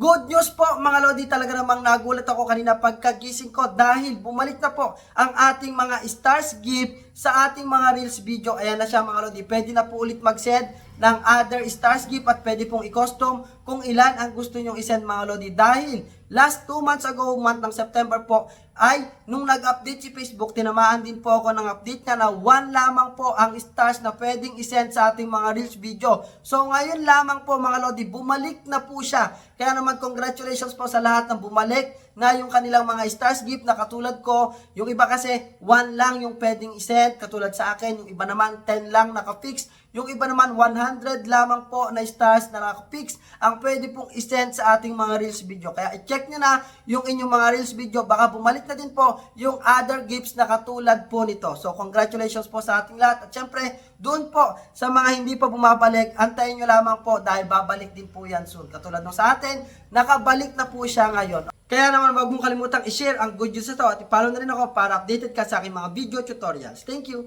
Good news po mga Lodi, talaga namang nagulat ako kanina pagkagising ko dahil bumalik na po ang ating mga stars gift sa ating mga reels video. Ayan na siya mga Lodi, pwede na po ulit mag-send ng other stars gift at pwede pong i-custom kung ilan ang gusto nyong i-send mga Lodi. Dahil last 2 months ago, month ng September po, ay nung nag-update si Facebook, tinamaan din po ako ng update na na one lamang po ang stars na pwedeng i-send sa ating mga reels video. So ngayon lamang po mga Lodi, bumalik na po siya. Kaya naman congratulations po sa lahat ng bumalik na yung kanilang mga stars gift na katulad ko. Yung iba kasi one lang yung pwedeng i-send katulad sa akin. Yung iba naman 10 lang naka-fix. Yung iba naman 100 lamang po na stars na naka-fix ang pwede pong i-send sa ating mga reels video. Kaya i-check nyo na yung inyong mga reels video. Baka bumalik na din po yung other gifts na katulad po nito. So congratulations po sa ating lahat. At syempre, doon po sa mga hindi pa bumabalik, antayin nyo lamang po dahil babalik din po yan soon. Katulad nung sa atin, nakabalik na po siya ngayon. Kaya naman wag mong kalimutang i-share ang good news na to at i-follow na rin ako para updated ka sa aking mga video tutorials. Thank you!